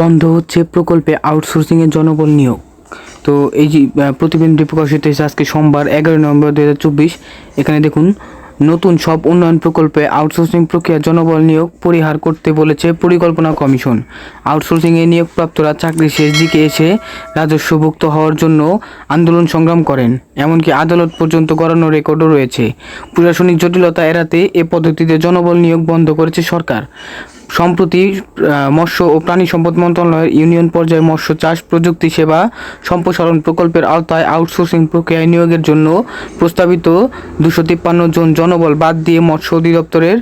বন্ধ হচ্ছে প্রকল্পে আউটসোর্সিংয়ের জনবল নিয়োগ। তো এই যে প্রতিবেদনটি প্রকাশিত হয়েছে আজকে সোমবার, এগারো নভেম্বর দু হাজার চব্বিশ। এখানে দেখুন, নতুন সব উন্নয়ন প্রকল্পে আউটসোর্সিং প্রক্রিয়া জনবল নিয়োগ পরিহার করতে বলেছে পরিকল্পনা কমিশন। আউটসোর্সিংয়ে নিয়োগপ্রাপ্তরা চাকরির শেষ দিকে এসে রাজস্বভুক্ত হওয়ার জন্য আন্দোলন সংগ্রাম করেন। এমনকি আদালত পর্যন্ত করানো রেকর্ডও রয়েছে। প্রশাসনিক জটিলতা এড়াতে এ পদ্ধতিতে জনবল নিয়োগ বন্ধ করেছে সরকার। সম্প্রতি মৎস্য ও প্রাণী সম্পদ মন্ত্রণালয়ের ইউনিয়ন পর্যায়ে মৎস্য চাষ প্রযুক্তি সেবা সম্প্রসারণ প্রকল্পের আওতায় আউটসোর্সিং প্রক্রিয়ায় নিয়োগের জন্য প্রস্তাবিত দুশো তিপ্পান্ন জন জনবল বাদ দিয়ে মৎস্য অধিদপ্তরের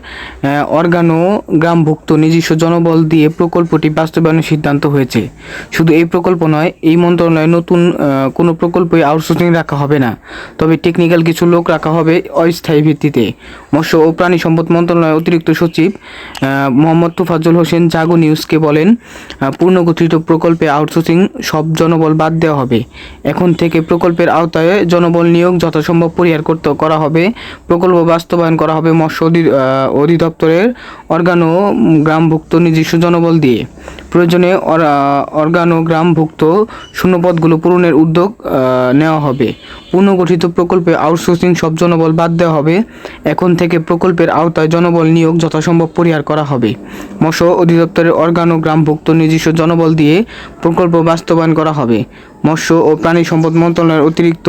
অর্গানো গ্রামভুক্ত নিজস্ব জনবল দিয়ে প্রকল্পটি বাস্তবায়নের সিদ্ধান্ত হয়েছে। শুধু এই প্রকল্প নয়, এই মন্ত্রণালয়ে নতুন কোনো প্রকল্পই আউটসোর্সিং রাখা হবে না। তবে টেকনিক্যাল কিছু লোক রাখা হবে অস্থায়ী ভিত্তিতে। মৎস্য ও প্রাণী সম্পদ মন্ত্রণালয়ের অতিরিক্ত সচিব মোহাম্মদ তুফাজ্জল হোসেন জাগো নিউজকে বলেন পূর্ণগঠিত প্রকল্পে আউটসোর্সিং সব জনবল বাদ দেওয়া হবে। এখন থেকে প্রকল্পের আওতায় জনবল নিয়োগ যথাসম্ভব পরিহার করতে, করা হবে। প্রকল্প বাস্তবায়ন করা হবে মৎস্য অধিদপ্তরের অর্গানো গ্রামভুক্ত নিজস্ব জনবল দিয়ে। প্রয়োজনে অর্গানোগ্রামভুক্ত শূন্যপদগুলো পূরণের উদ্যোগ নেওয়া হবে। পুনর্গঠিত প্রকল্পে আউটসোর্সিং সব জনবল বাদ দেওয়া হবে। এখন থেকে প্রকল্পের আওতায় জনবল নিয়োগ যথাসম্ভব পরিহার করা হবে। মৎস্য অধিদপ্তরের অর্গানোগ্রামভুক্ত নিজস্ব জনবল দিয়ে প্রকল্প বাস্তবায়ন করা হবে। মৎস্য ও প্রাণী সম্পদ মন্ত্রণালয়ের অতিরিক্ত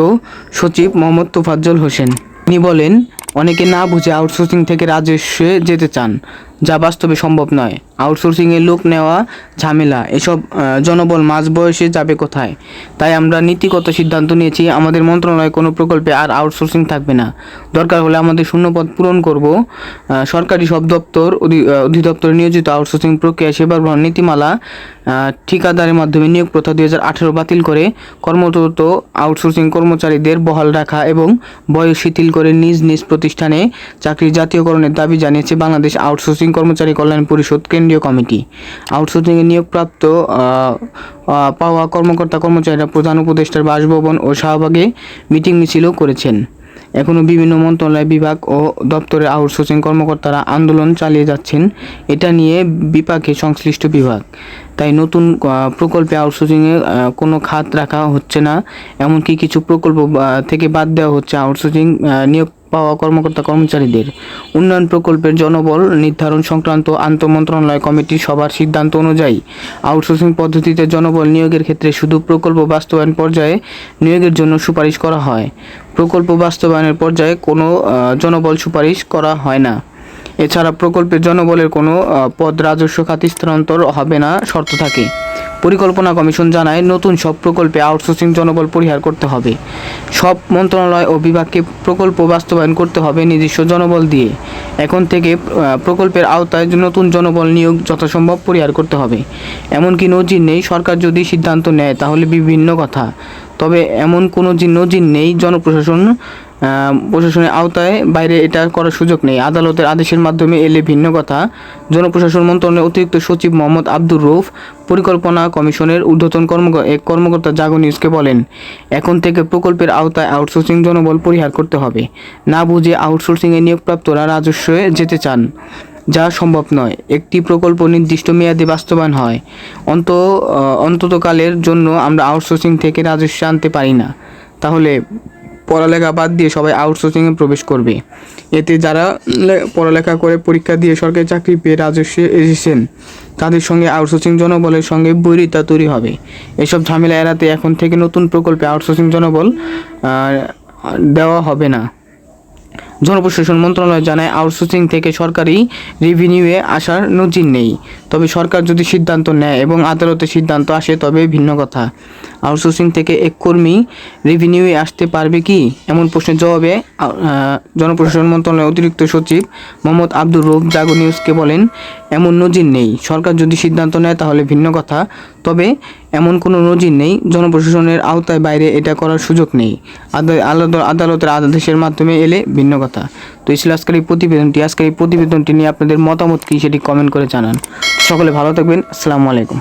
সচিব মোহাম্মদ তোফাজ্জল হোসেন। তিনি বলেন, অনেকে না বুঝে আউটসোর্সিং থেকে রাজস্বে যেতে চান। যা বাস্তবে সম্ভব নয়। আউটসোর্সিংয়ে লোক নেওয়া ঝামেলা, এসব জনবল মাঝ বয়সে যাবে কোথায়? তাই আমরা নীতিগত সিদ্ধান্ত নিয়েছি, আমাদের মন্ত্রণালয়ে কোনো প্রকল্পে আর আউটসোর্সিং থাকবে না। দরকার হলে আমাদের শূন্যপদ পূরণ করব। সরকারি সব দপ্তর, অধি- অধিদপ্তরে নিয়োজিত আউটসোর্সিং প্রক্রিয়া সেবা গ্রহণ নীতিমালা ঠিকাদারের মাধ্যমে নিয়োগ প্রথা দুই হাজার আঠেরো বাতিল করে, কর্মরত আউটসোর্সিং কর্মচারীদের বহাল রাখা এবং বয়স শিথিল করে নিজ নিজ প্রতিষ্ঠানে চাকরির জাতীয়করণের দাবি জানিয়েছে বাংলাদেশ আউটসোর্সিং কর্মচারী কল্যাণ পরিষদ কেন্দ্রীয় কমিটি। আউটসোর্সিংয়ে নিয়োগপ্রাপ্ত পাওয়া কর্মকর্তা কর্মচারীরা প্রধান উপদেষ্টার বাসভবন ও শাহবাগে মিটিং মিছিলও করেছেন। এখনও বিভিন্ন মন্ত্রণালয় বিভাগ ও দপ্তরের আউটসোর্সিং কর্মকর্তারা আন্দোলন চালিয়ে যাচ্ছেন। এটা নিয়ে বিপাকে সংশ্লিষ্ট বিভাগ। তাই নতুন প্রকল্পে আউটসোর্সিংয়ে কোনো খাত রাখা হচ্ছে না। এমনকি কিছু প্রকল্প থেকে বাদ দেওয়া হচ্ছে। আউটসোর্সিং নিয়োগ পাওয়া কর্মকর্তা কর্মচারীদের। উন্নয়ন প্রকল্পের জনবল নির্ধারণ সংক্রান্ত আন্তঃমন্ত্রণালয় কমিটির সবার সিদ্ধান্ত অনুযায়ী আউটসোর্সিং পদ্ধতিতে জনবল নিয়োগের ক্ষেত্রে শুধু প্রকল্প বাস্তবায়ন পর্যায়ে নিয়োগের জন্য সুপারিশ করা হয়। প্রকল্প বাস্তবায়নের পর্যায়ে কোনো জনবল সুপারিশ করা হয় না। এছাড়া প্রকল্পের জনবলের কোনো পদ রাজস্ব খাতে স্থানান্তর হবে না, শর্ত থাকে। পরিকল্পনা কমিশন জানায় নতুন সব প্রকল্পে আউটসোর্সিং জনবল পরিহার করতে হবে। সব মন্ত্রণালয় ও বিভাগকে প্রকল্প বাস্তবায়ন করতে হবে নিজস্ব জনবল দিয়ে। এখন থেকে প্রকল্পের আওতায় নতুন জনবল নিয়োগ যথাসম্ভব পরিহার করতে হবে। এমনকি নজির নেই, সরকার যদি সিদ্ধান্ত নেয়, তাহলে বিভিন্ন কথা। তবে এমন কোনো নজির নেই, জনপ্রশাসন প্রশাসনের আওতায় বাইরে এটা করার সুযোগ নেই। আদালতের আদেশের মাধ্যমে এলে ভিন্ন কথা। জনপ্রশাসন মন্ত্রণালয়ের অতিরিক্ত সচিব মোহাম্মদ আব্দুর রৌফ পরিকল্পনা কমিশনের ঊর্ধ্বতন এক কর্মকর্তা জাগো নিউজকে বলেন, এখন থেকে প্রকল্পের আওতায় আউটসোর্সিং জনবল পরিহার করতে হবে। না বুঝে আউটসোর্সিংয়ে নিয়োগপ্রাপ্তরা রাজস্বে যেতে চান, যা সম্ভব নয়। একটি প্রকল্প নির্দিষ্ট মেয়াদে বাস্তবায়ন হয়। অন্ত অন্ততকালের জন্য আমরা আউটসোর্সিং থেকে রাজস্ব আনতে পারি না। তাহলে পড়ালেখা বাদ দিয়ে সবাই আউটসোর্সিংয়ে প্রবেশ করবে। এতে যারা পড়ালেখা করে পরীক্ষা দিয়ে সরকারি চাকরি পেয়ে রাজস্বে এসেছেন, তাদের সঙ্গে আউটসোর্সিং জনবলের সঙ্গে বৈরিতা তৈরি হবে। এসব ঝামেলা এড়াতে এখন থেকে নতুন প্রকল্পে আউটসোর্সিং জনবল দেওয়া হবে না। জনপ্রশাসন মন্ত্রণালয় জানায় আউটসোর্সিং থেকে সরকারি রেভিনিউয়ে আসার নজির নেই। তবে সরকার যদি সিদ্ধান্ত নেয় এবং আদালতের সিদ্ধান্ত আসে, তবে ভিন্ন কথা। আউটসোর্সিং থেকে এক কর্মী রেভিনিউয়ে আসতে পারবে কি? এমন প্রশ্নের জবাবে জনপ্রশাসন মন্ত্রণালয়ের অতিরিক্ত সচিব মোহাম্মদ আব্দুর রৌফ জাগো নিউজকে বলেন, এমন নজির নেই। সরকার যদি সিদ্ধান্ত নেয়, তাহলে ভিন্ন কথা। তবে এমন কোনো নজির নেই। জনপ্রশাসনের আওতায় বাইরে এটা করার সুযোগ নেই। আদা- আলাদা, আদালতের আদেশের মাধ্যমে এলে ভিন্ন কথা। তো এই ছিল আজকের এই প্রতিবেদনটি। আজকের এই প্রতিবেদনটি নিয়ে আপনাদের মতামত কী সেটি কমেন্ট করে জানান। সকলে ভালো থাকবেন। আসসালামু আলাইকুম।